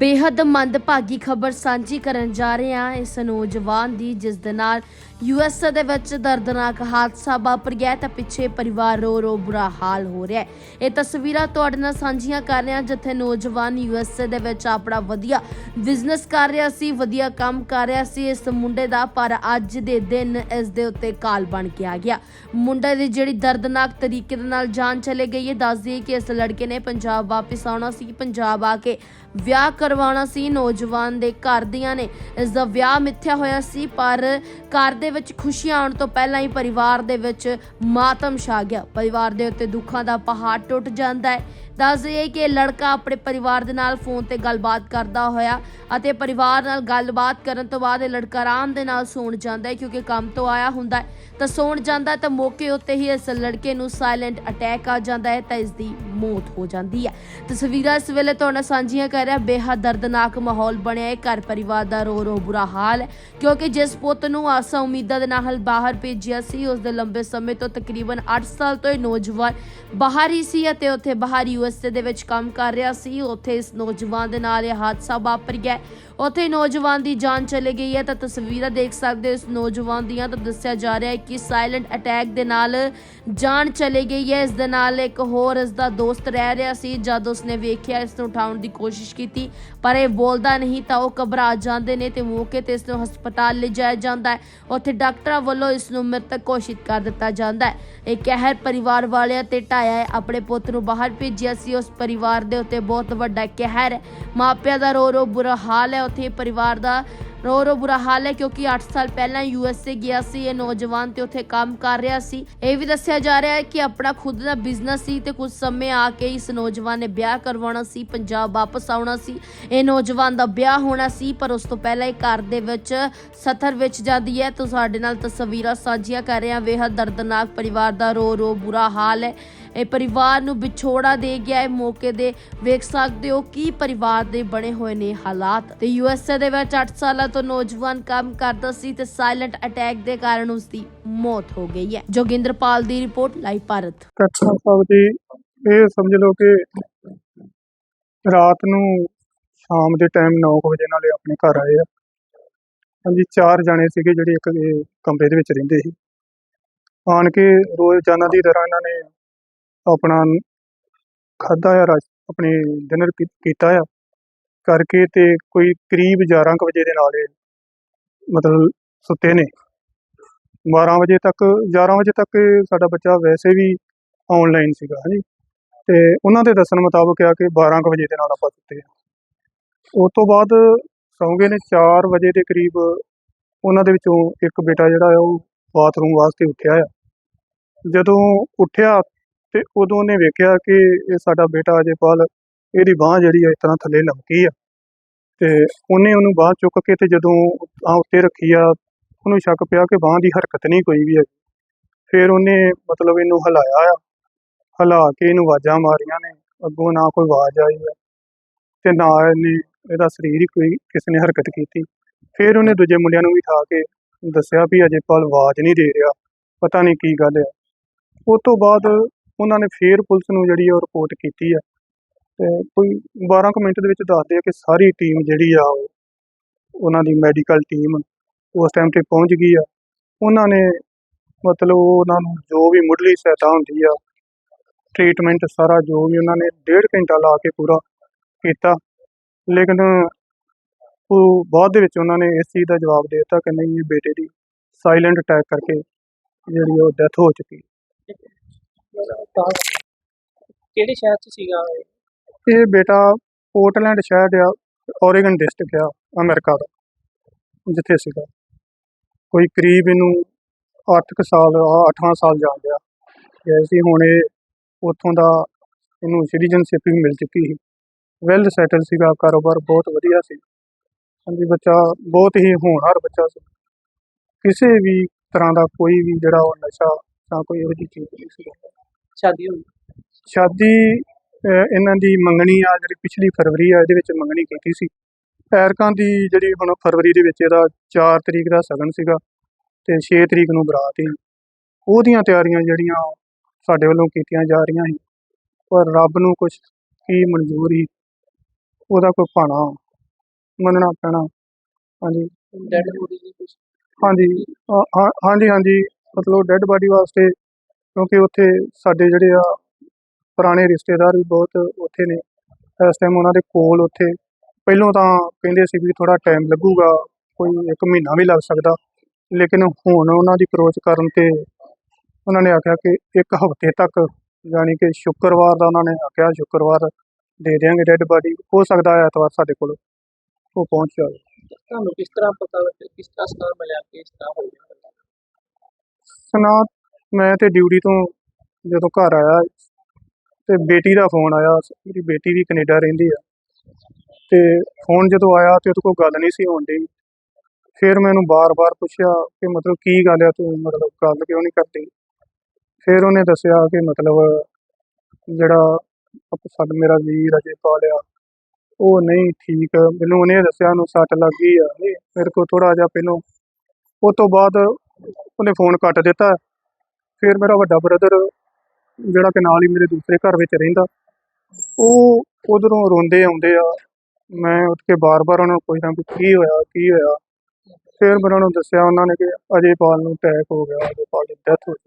ਬੇहद ਮੰਦਭਾਗੀ ਖਬਰ ਸਾਂਝੀ ਕਰਨ ਜਾ ਰਹੇ ਹਾਂ। ਇਸ ਨੌਜਵਾਨ ਦੀ ਜਿਸ ਦੇ ਨਾਲ ਯੂਐਸ ਦੇ ਵਿੱਚ ਦਰਦਨਾਕ ਹਾਦਸਾ ਵਾਪਰ ਗਿਆ ਤਾਂ ਪਿੱਛੇ ਪਰਿਵਾਰ ਰੋ ਰੋ ਬੁਰਾ ਹਾਲ ਹੋ ਰਿਹਾ ਹੈ। ਇਹ ਤਸਵੀਰਾਂ ਤੁਹਾਡੇ ਨਾਲ ਸਾਂਝੀਆਂ ਕਰ ਰਹੇ ਹਾਂ, ਜਿੱਥੇ ਨੌਜਵਾਨ ਯੂਐਸ ਦੇ ਵਿੱਚ ਆਪਣਾ ਵਧੀਆ ਬਿਜ਼ਨਸ ਕਰ ਰਿਹਾ ਸੀ, ਵਧੀਆ ਕੰਮ ਕਰ ਰਿਹਾ ਸੀ। ਇਸ ਮੁੰਡੇ ਦਾ ਪਰ ਅੱਜ ਦੇ ਦਿਨ ਇਸ ਦੇ ਉੱਤੇ ਕਾਲ ਬਣ ਕੇ ਆ ਗਿਆ। ਮੁੰਡੇ ਦੀ ਜਿਹੜੀ ਦਰਦਨਾਕ ਤਰੀਕੇ ਦੇ ਨਾਲ ਜਾਨ ਚਲੇ ਗਈ ਹੈ ਦੱਸ ਦਈਏ ਕਿ ਇਸ ਲੜਕੇ ਨੇ ਪੰਜਾਬ ਵਾਪਸ ਆਉਣਾ ਸੀ, ਪੰਜਾਬ ਆ ਕੇ ਵਿਆਹ ਕਰਵਾਉਣਾ ਸੀ। ਨੌਜਵਾਨ ਦੇ ਘਰ ਦੀਆਂ ਨੇ ਇਸ ਦਾ ਵਿਆਹ ਮਿੱਥਿਆ ਹੋਇਆ ਸੀ, ਪਰ ਘਰ ਦੇ ਵਿੱਚ ਖੁਸ਼ੀਆਂ ਆਉਣ ਤੋਂ ਪਹਿਲਾਂ ਹੀ ਪਰਿਵਾਰ ਦੇ ਵਿੱਚ ਮਾਤਮ ਛਾ ਗਿਆ। ਪਰਿਵਾਰ ਦੇ ਉੱਤੇ ਦੁੱਖਾਂ ਦਾ ਪਹਾੜ ਟੁੱਟ ਜਾਂਦਾ ਹੈ। ਦੱਸ ਦਈਏ ਕਿ ਲੜਕਾ ਆਪਣੇ ਪਰਿਵਾਰ ਦੇ ਨਾਲ ਫੋਨ ਤੇ ਗੱਲਬਾਤ ਕਰਦਾ ਹੋਇਆ ਅਤੇ ਪਰਿਵਾਰ ਨਾਲ ਗੱਲਬਾਤ ਕਰਨ ਤੋਂ ਬਾਅਦ ਇਹ ਲੜਕਾ ਆਰਾਮ ਦੇ ਨਾਲ ਸੌਣ ਜਾਂਦਾ ਹੈ ਕਿਉਂਕਿ ਕੰਮ ਤੋਂ ਆਇਆ ਹੁੰਦਾ ਹੈ। ਤਾਂ ਸੌਣ ਜਾਂਦਾ ਤਾਂ ਮੌਕੇ ਉੱਤੇ ਹੀ ਇਸ ਲੜਕੇ ਨੂੰ ਸਾਇਲੈਂਟ ਅਟੈਕ ਆ ਜਾਂਦਾ ਹੈ ਤਾਂ ਇਸ ਦੀ ਮੌਤ ਹੋ ਜਾਂਦੀ ਹੈ। ਤਸਵੀਰਾਂ ਇਸ ਵੇਲੇ ਤੁਹਾਡਾ ਸਾਂਝੀਆਂ ਕਰ ਰਿਹਾ। ਬੇਹੱਦ ਦਰਦਨਾਕ ਮਾਹੌਲ ਬਣਿਆ ਹੈ। ਘਰ ਪਰਿਵਾਰ ਦਾ ਰੋ ਰੋ ਬੁਰਾ ਹਾਲ ਹੈ ਕਿਉਂਕਿ ਜਿਸ ਪੁੱਤ ਨੂੰ ਆਸਾਂ ਉਮੀਦਾਂ ਦੇ ਨਾਲ ਬਾਹਰ ਭੇਜਿਆ ਸੀ। ਉਸ ਦੇ ਲੰਬੇ ਸਮੇਂ ਤੋਂ ਤਕਰੀਬਨ 8 ਸਾਲ ਤੋਂ ਇਹ ਨੌਜਵਾਨ ਬਾਹਰ ਹੀ ਸੀ ਅਤੇ ਉੱਥੇ ਬਾਹਰ ਯੂਐਸਏ ਦੇ ਵਿੱਚ ਕੰਮ ਕਰ ਰਿਹਾ ਸੀ। ਉੱਥੇ ਇਸ ਨੌਜਵਾਨ ਦੇ ਨਾਲ ਇਹ ਹਾਦਸਾ ਵਾਪਰ ਗਿਆ। ਉੱਥੇ ਨੌਜਵਾਨ ਦੀ ਜਾਨ ਚਲੀ ਗਈ ਹੈ। ਤਾਂ ਤਸਵੀਰਾਂ ਦੇਖ ਸਕਦੇ ਹੋ। ਇਸ ਨੌਜਵਾਨ ਦੀਆਂ ਤਾਂ ਦੱਸਿਆ ਜਾ ਰਿਹਾ ਹੈ ਕਿ ਸਾਇਲੈਂਟ ਅਟੈਕ ਦੇ ਨਾਲ ਜਾਨ ਚਲੀ ਗਈ ਹੈ। ਇਸ ਦੇ ਨਾਲ ਇੱਕ ਹੋਰ ਇਸ ਦਾ ਦੋਸਤ ਰਹਿ ਰਿਹਾ ਸੀ। ਜਦ ਉਸਨੇ ਵੇਖਿਆ, ਇਸ ਨੂੰ ਉਠਾਉਣ ਦੀ ਕੋਸ਼ਿਸ਼ ਕੀਤੀ, ਪਰ ਇਹ ਬੋਲਦਾ ਨਹੀਂ ਤਾਂ ਉਹ ਘਬਰਾ ਜਾਂਦੇ ਨੇ ਤੇ ਮੌਕੇ ਤੇ ਇਸ ਨੂੰ ਹਸਪਤਾਲ ਲਿਜਾਇਆ ਜਾਂਦਾ ਹੈ। ਉੱਥੇ ਡਾਕਟਰਾਂ ਵੱਲੋਂ ਇਸ ਨੂੰ ਮ੍ਰਿਤਕ ਘੋਸ਼ਿਤ ਕਰ ਦਿੱਤਾ ਜਾਂਦਾ ਹੈ। ਇਹ ਕਹਿਰ ਪਰਿਵਾਰ ਵਾਲਿਆਂ ਤੇ ਢਾਇਆ ਹੈ। ਆਪਣੇ ਪੁੱਤ ਨੂੰ ਬਾਹਰ ਭੇਜਿਆ ਸੀ। ਉਸ ਪਰਿਵਾਰ ਦੇ ਉੱਤੇ ਬਹੁਤ ਵੱਡਾ ਕਹਿਰ ਹੈ। ਮਾਪਿਆਂ ਦਾ ਰੋ ਰੋ ਬੁਰਾ ਹਾਲ ਹੈ। ਉੱਥੇ ਪਰਿਵਾਰ ਦਾ ਰੋ ਰੋ ਬੁਰਾ ਹਾਲ ਹੈ ਕਿਉਂਕਿ 8 ਸਾਲ ਪਹਿਲਾਂ ਯੂਐਸਏ ਗਿਆ ਸੀ, ਇਹ ਨੌਜਵਾਨ ਤੇ ਉੱਥੇ ਕੰਮ ਕਰ ਰਿਹਾ ਸੀ। ਇਹ ਵੀ ਦੱਸਿਆ ਜਾ ਰਿਹਾ ਹੈ ਕਿ ਆਪਣਾ ਖੁਦ ਦਾ ਬਿਜ਼ਨਸ ਸੀ ਤੇ ਕੁਝ ਸਮੇਂ ਆ ਕੇ ਇਸ ਨੌਜਵਾਨ ਨੇ ਵਿਆਹ ਕਰਵਾਉਣਾ ਸੀ, ਪੰਜਾਬ ਵਾਪਸ ਆਉਣਾ ਸੀ। ਇਹ ਨੌਜਵਾਨ ਦਾ ਵਿਆਹ ਹੋਣਾ ਸੀ, ਪਰ ਉਸ ਤੋਂ ਪਹਿਲਾਂ ਇਹ ਘਰ ਦੇ ਵਿੱਚ ਸਥਰ ਵਿੱਚ ਜਾਂਦੀ ਹੈ। ਤਾਂ ਸਾਡੇ ਨਾਲ ਤਸਵੀਰਾਂ ਸਾਂਝੀਆਂ ਕਰ ਰਿਹਾ ਹਾਂ ਬੇਹੱਦ ਦਰਦਨਾਕ ਪਰਿਵਾਰ ਦਾ ਰੋ ਰੋ ਬੁਰਾ ਹਾਲ ਹੈ। ਇਹ ਪਰਿਵਾਰ ਨੂੰ ਵਿਛੋੜਾ ਦੇ ਗਿਆ ਹੈ। ਮੌਕੇ ਦੇ ਵੇਖ ਸਕਦੇ ਹੋ ਕੀ ਪਰਿਵਾਰ ਦੇ ਬਣੇ ਹੋਏ ਨੇ ਹਾਲਾਤ। ਤੇ ਯੂਐਸਏ ਦੇ ਵਿੱਚ 8 ਸਾਲਾਂ ਤੋਂ ਨੌਜਵਾਨ ਕੰਮ ਕਰਦਾ ਸੀ ਤੇ ਸਾਇਲੈਂਟ ਅਟੈਕ ਦੇ ਕਾਰਨ ਉਸ ਦੀ ਮੌਤ ਹੋ ਗਈ ਹੈ। ਜੋਗਿੰਦਰਪਾਲ ਦੀ ਰਿਪੋਰਟ, ਲਾਈਵ ਭਾਰਤ। ਕੱਛਾ ਸਾਹਿਬ ਜੀ ਇਹ ਸਮਝ ਲਓ ਕਿ ਰਾਤ ਨੂੰ ਸ਼ਾਮ ਦੇ ਟਾਈਮ 9 ਵਜੇ ਨਾਲ ਆਪਣੇ ਘਰ ਆਏ ਆ। ਹਾਂਜੀ, ਚਾਰ ਜਾਣੇ ਸੀਗੇ ਜਿਹੜੇ ਇੱਕ ਕਮਰੇ ਦੇ ਵਿੱਚ ਰਹਿੰਦੇ ਸੀ। ਆਣ ਕੇ ਰੋਜ਼ਾਨਾ ਦੀ ਤਰ੍ਹਾਂ ਇਹਨਾਂ ਨੇ ਆਪਣਾ ਖਾਧਾ ਆ ਰਸ਼ ਆਪਣੇ ਡਿਨਰ ਕੀਤਾ ਆ, ਕਰਕੇ ਤੇ ਕੋਈ ਕਰੀਬ 11 ਕੁ ਵਜੇ ਦੇ ਨਾਲ ਇਹ ਮਤਲਬ ਸੁੱਤੇ ਨੇ। 12 ਵਜੇ ਤੱਕ 11 ਵਜੇ ਤੱਕ ਸਾਡਾ ਬੱਚਾ ਵੈਸੇ ਵੀ ਆਨਲਾਈਨ ਸੀਗਾ, ਹਾਂਜੀ। ਤੇ ਉਹਨਾਂ ਦੇ ਦੱਸਣ ਮੁਤਾਬਕ ਆ ਕਿ 12 ਕੁ ਵਜੇ ਦੇ ਨਾਲ ਆਪਾਂ ਸੁੱਤੇ ਆ। ਉਸ ਤੋਂ ਬਾਅਦ ਸੌਂ ਨੇ 4 ਵਜੇ ਦੇ ਕਰੀਬ, ਉਹਨਾਂ ਦੇ ਵਿੱਚੋਂ ਇੱਕ ਬੇਟਾ ਜਿਹੜਾ ਆ ਉਹ ਬਾਥਰੂਮ ਵਾਸਤੇ ਉੱਠਿਆ ਆ। ਜਦੋਂ ਉੱਠਿਆ ਤੇ ਉਦੋਂ ਉਹਨੇ ਵੇਖਿਆ ਕਿ ਇਹ ਸਾਡਾ ਬੇਟਾ ਅਜੇਪਾਲ ਇਹਦੀ ਬਾਹ ਜਿਹੜੀ ਆ ਇਸ ਤਰ੍ਹਾਂ ਥੱਲੇ ਲਮਕੀ ਆ। ਤੇ ਉਹਨੇ ਉਹਨੂੰ ਬਾਹ ਚੁੱਕ ਕੇ ਤੇ ਜਦੋਂ ਆ ਉੱਤੇ ਰੱਖੀ ਆ, ਉਹਨੂੰ ਸ਼ੱਕ ਪਿਆ ਕਿ ਬਾਹ ਦੀ ਹਰਕਤ ਨਹੀਂ ਕੋਈ ਵੀ ਹੈ ਫਿਰ ਉਹਨੇ ਮਤਲਬ ਇਹਨੂੰ ਹਿਲਾਇਆ ਆ, ਹਿਲਾ ਕੇ ਇਹਨੂੰ ਆਵਾਜ਼ਾਂ ਮਾਰੀਆਂ ਨੇ, ਅੱਗੋਂ ਨਾ ਕੋਈ ਆਵਾਜ਼ ਆਈ ਆ ਤੇ ਨਾ ਇਹਨੇ ਇਹਦਾ ਸਰੀਰ ਹੀ ਕੋਈ ਕਿਸੇ ਨੇ ਹਰਕਤ ਕੀਤੀ। ਫਿਰ ਉਹਨੇ ਦੂਜੇ ਮੁੰਡਿਆਂ ਨੂੰ ਵੀ ਉਠਾ ਕੇ ਦੱਸਿਆ ਵੀ ਅਜੇਪਾਲ ਆਵਾਜ਼ ਨਹੀਂ ਦੇ ਰਿਹਾ, ਪਤਾ ਨਹੀਂ ਕੀ ਗੱਲ ਹੈ ਉਸ ਤੋਂ ਬਾਅਦ ਉਹਨਾਂ ਨੇ ਫੇਰ ਪੁਲਿਸ ਨੂੰ ਜਿਹੜੀ ਉਹ ਰਿਪੋਰਟ ਕੀਤੀ ਆ। ਤੇ ਕੋਈ 12 ਕੁ ਮਿੰਟ ਦੇ ਵਿੱਚ ਦੱਸਦੇ ਆ ਕਿ ਸਾਰੀ ਟੀਮ ਜਿਹੜੀ ਆ ਉਹ, ਉਹਨਾਂ ਦੀ ਮੈਡੀਕਲ ਟੀਮ ਉਸ ਟਾਈਮ ਤੇ ਪਹੁੰਚ ਗਈ ਆ। ਉਹਨਾਂ ਨੇ ਮਤਲਬ ਉਹਨਾਂ ਨੂੰ ਜੋ ਵੀ ਮੁੱਢਲੀ ਸਹਾਇਤਾ ਹੁੰਦੀ ਆ ਟ੍ਰੀਟਮੈਂਟ ਸਾਰਾ ਜੋ ਵੀ ਉਹਨਾਂ ਨੇ ਡੇਢ ਘੰਟਾ ਲਾ ਕੇ ਪੂਰਾ ਕੀਤਾ। ਲੇਕਿਨ ਉਹ ਬਾਅਦ ਦੇ ਵਿੱਚ ਉਹਨਾਂ ਨੇ ਇਸ ਚੀਜ਼ ਦਾ ਜਵਾਬ ਦੇ ਦਿੱਤਾ ਕਿ ਨਹੀਂ, ਇਹ ਬੇਟੇ ਦੀ ਸਾਇਲੈਂਟ ਅਟੈਕ ਕਰਕੇ ਜਿਹੜੀ ਉਹ ਡੈਥ ਹੋ ਚੁੱਕੀ। ਤਾਂ ਕਿਹੜੇ ਸ਼ਹਿਰ ਚ ਸੀਗਾ ਇਹ? ਇਹ ਬੇਟਾ ਪੋਰਟਲੈਂਡ ਸ਼ਹਿਰ ਆ ਓਰੇਗਨ ਡਿਸਟ੍ਰਿਕਟ ਆ, ਅਮਰੀਕਾ ਦਾ, ਜਿੱਥੇ ਸੀਗਾ। ਕੋਈ ਕਰੀਬ ਇਹਨੂੰ 8 ਸਾਲ 8ਵਾਂ ਸਾਲ ਜਾ ਗਿਆ ਗਏ ਸੀ ਹੁਣ ਇਹ ਉੱਥੋਂ ਦਾ ਇਹਨੂੰ ਸਿਟੀਜ਼ਨਸ਼ਿਪ ਵੀ ਮਿਲ ਚੁੱਕੀ ਸੀ। ਵੈਲ ਸੈਟਲ ਸੀਗਾ, ਕਾਰੋਬਾਰ ਬਹੁਤ ਵਧੀਆ ਸੀ। ਹਾਂਜੀ, ਬੱਚਾ ਬਹੁਤ ਹੀ ਹੋਣਹਾਰ ਬੱਚਾ ਸੀ। ਕਿਸੇ ਵੀ ਤਰ੍ਹਾਂ ਦਾ ਕੋਈ ਵੀ ਜਿਹੜਾ ਉਹ ਨਸ਼ਾ ਜਾਂ ਕੋਈ ਇਹੋ ਜਿਹੀ ਚੀਜ਼ ਨਹੀਂ ਸੀ। ਸ਼ਾਦੀ ਹੋਈ? ਸ਼ਾਦੀ ਇਹਨਾਂ ਦੀ ਮੰਗਣੀ ਆ ਜਿਹੜੀ ਪਿਛਲੀ ਫਰਵਰੀ ਆ ਇਹਦੇ ਵਿੱਚ ਮੰਗਣੀ ਕੀਤੀ ਸੀ। ਐਰਕਾਂ ਦੀ ਜਿਹੜੀ ਹੁਣ ਫਰਵਰੀ ਦੇ ਵਿੱਚ ਇਹਦਾ 4 ਤਰੀਕ ਦਾ ਸਗਨ ਸੀਗਾ ਤੇ 6 ਤਰੀਕ ਨੂੰ ਬਰਾਤ ਸੀ ਉਹਦੀਆਂ ਤਿਆਰੀਆਂ ਜਿਹੜੀਆਂ ਸਾਡੇ ਵੱਲੋਂ ਕੀਤੀਆਂ ਜਾ ਰਹੀਆਂ ਸੀ ਪਰ ਰੱਬ ਨੂੰ ਕੁਝ ਕੀ ਮਨਜ਼ੂਰ ਸੀ ਉਹਦਾ ਕੋਈ ਭਾਣਾ ਮੰਨਣਾ ਪੈਣਾ। ਹਾਂਜੀ। ਡੈਡ ਬੋਡੀ ਦੀ ਕੁਛ? ਹਾਂਜੀ। ਹਾਂ- ਹਾਂਜੀ ਹਾਂਜੀ। ਮਤਲਬ ਡੈੱਡ ਬਾਡੀ ਵਾਸਤੇ ਕਿਉਂਕਿ ਉੱਥੇ ਸਾਡੇ ਜਿਹੜੇ ਆ ਪੁਰਾਣੇ ਰਿਸ਼ਤੇਦਾਰ ਵੀ ਬਹੁਤ ਉੱਥੇ ਨੇ। ਇਸ ਟਾਈਮ ਉਹਨਾਂ ਦੇ ਕੋਲ ਉੱਥੇ ਪਹਿਲੋਂ ਤਾਂ ਕਹਿੰਦੇ ਸੀ ਵੀ ਥੋੜਾ ਟਾਈਮ ਲੱਗੂਗਾ ਕੋਈ 1 ਮਹੀਨਾ ਵੀ ਲੱਗ ਸਕਦਾ। ਲੇਕਿਨ ਹੁਣ ਉਹਨਾਂ ਦੀ ਅਪਰੋਚ ਕਰਨ ਤੇ ਉਹਨਾਂ ਨੇ ਆਖਿਆ ਕਿ ਇੱਕ ਹਫ਼ਤੇ ਤੱਕ ਯਾਨੀ ਕਿ ਸ਼ੁੱਕਰਵਾਰ ਦਾ ਉਹਨਾਂ ਨੇ ਆਖਿਆ ਸ਼ੁੱਕਰਵਾਰ ਦੇ ਦਿਆਂਗੇ ਡੈੱਡ ਬਾਡੀ ਹੋ ਸਕਦਾ ਹੈ ਐਤਵਾਰ ਸਾਡੇ ਕੋਲ ਉਹ ਪਹੁੰਚ ਜਾਵੇ। ਤੁਹਾਨੂੰ ਕਿਸ ਤਰ੍ਹਾਂ ਪਤਾ ਲੱਗਿਆ ਕਿਸ ਤਰ੍ਹਾਂ ਸਲਾਹ ਮਿਲਿਆ ਕਿ ਇਸ ਤਰ੍ਹਾਂ ਹੋ ਗਿਆ ਸੁਣਾ ਮੈਂ ਤੇ ਡਿਊਟੀ ਤੋਂ ਜਦੋਂ ਘਰ ਆਇਆ ਤੇ ਬੇਟੀ ਦਾ ਫੋਨ ਆਇਆ, ਮੇਰੀ ਬੇਟੀ ਵੀ ਕੈਨੇਡਾ ਰਹਿੰਦੀ ਆ। ਤੇ ਫੋਨ ਜਦੋਂ ਆਇਆ ਤੇ ਉਹਦੇ ਕੋਲ ਗੱਲ ਨਹੀਂ ਸੀ ਹੋਣ ਦੀ ਫਿਰ ਮੈਨੂੰ ਬਾਰ-ਬਾਰ ਪੁੱਛਿਆ ਕਿ ਮਤਲਬ ਕੀ ਗੱਲ ਆ ਤੂੰ? ਮਤਲਬ ਗੱਲ ਕਿਉਂ ਨਹੀਂ ਕਰਦੀ? ਫਿਰ ਉਹਨੇ ਦੱਸਿਆ ਕਿ ਮਤਲਬ ਜਿਹੜਾ ਆਪ- ਮੇਰਾ ਵੀਰ ਅਜੇ ਪਾਲਿਆ, ਉਹ ਨਹੀਂ ਠੀਕ। ਮੈਨੂੰ ਉਹਨੇ ਦੱਸਿਆ ਉਹਨੂੰ ਸੱਟ ਲੱਗ ਗਈ ਆ। ਨਹੀਂ ਮੇਰੇ ਕੋਲ ਥੋੜਾ ਜਿਹਾ ਪਹਿਲੋਂ, ਉਹ ਤੋਂ ਬਾਅਦ ਉਹਨੇ ਫੋਨ ਕੱਟ ਦਿੱਤਾ। ਫਿਰ ਮੇਰਾ ਵੱਡਾ ਬ੍ਰਦਰ ਜਿਹੜਾ ਕਿ ਨਾਲ ਹੀ ਮੇਰੇ ਦੂਸਰੇ ਘਰ ਵਿੱਚ ਰਹਿੰਦਾ, ਉਹ ਉਧਰੋਂ ਰੋਂਦੇ ਆਉਂਦੇ ਆ। ਮੈਂ ਉੱਠ ਕੇ ਬਾਰ-ਬਾਰ ਉਹਨਾਂ ਨੂੰ ਪੁੱਛਦਾ ਵੀ ਕੀ ਹੋਇਆ ਕੀ ਹੋਇਆ? ਫਿਰ ਮੈਂ ਉਹਨਾਂ ਨੂੰ ਦੱਸਿਆ, ਉਹਨਾਂ ਨੇ ਕਿ ਅਜੇਪਾਲ ਨੂੰ ਅਟੈਕ ਹੋ ਗਿਆ ਅਜੇਪਾਲ ਦੀ ਡੈਥ ਹੋ ਗਈ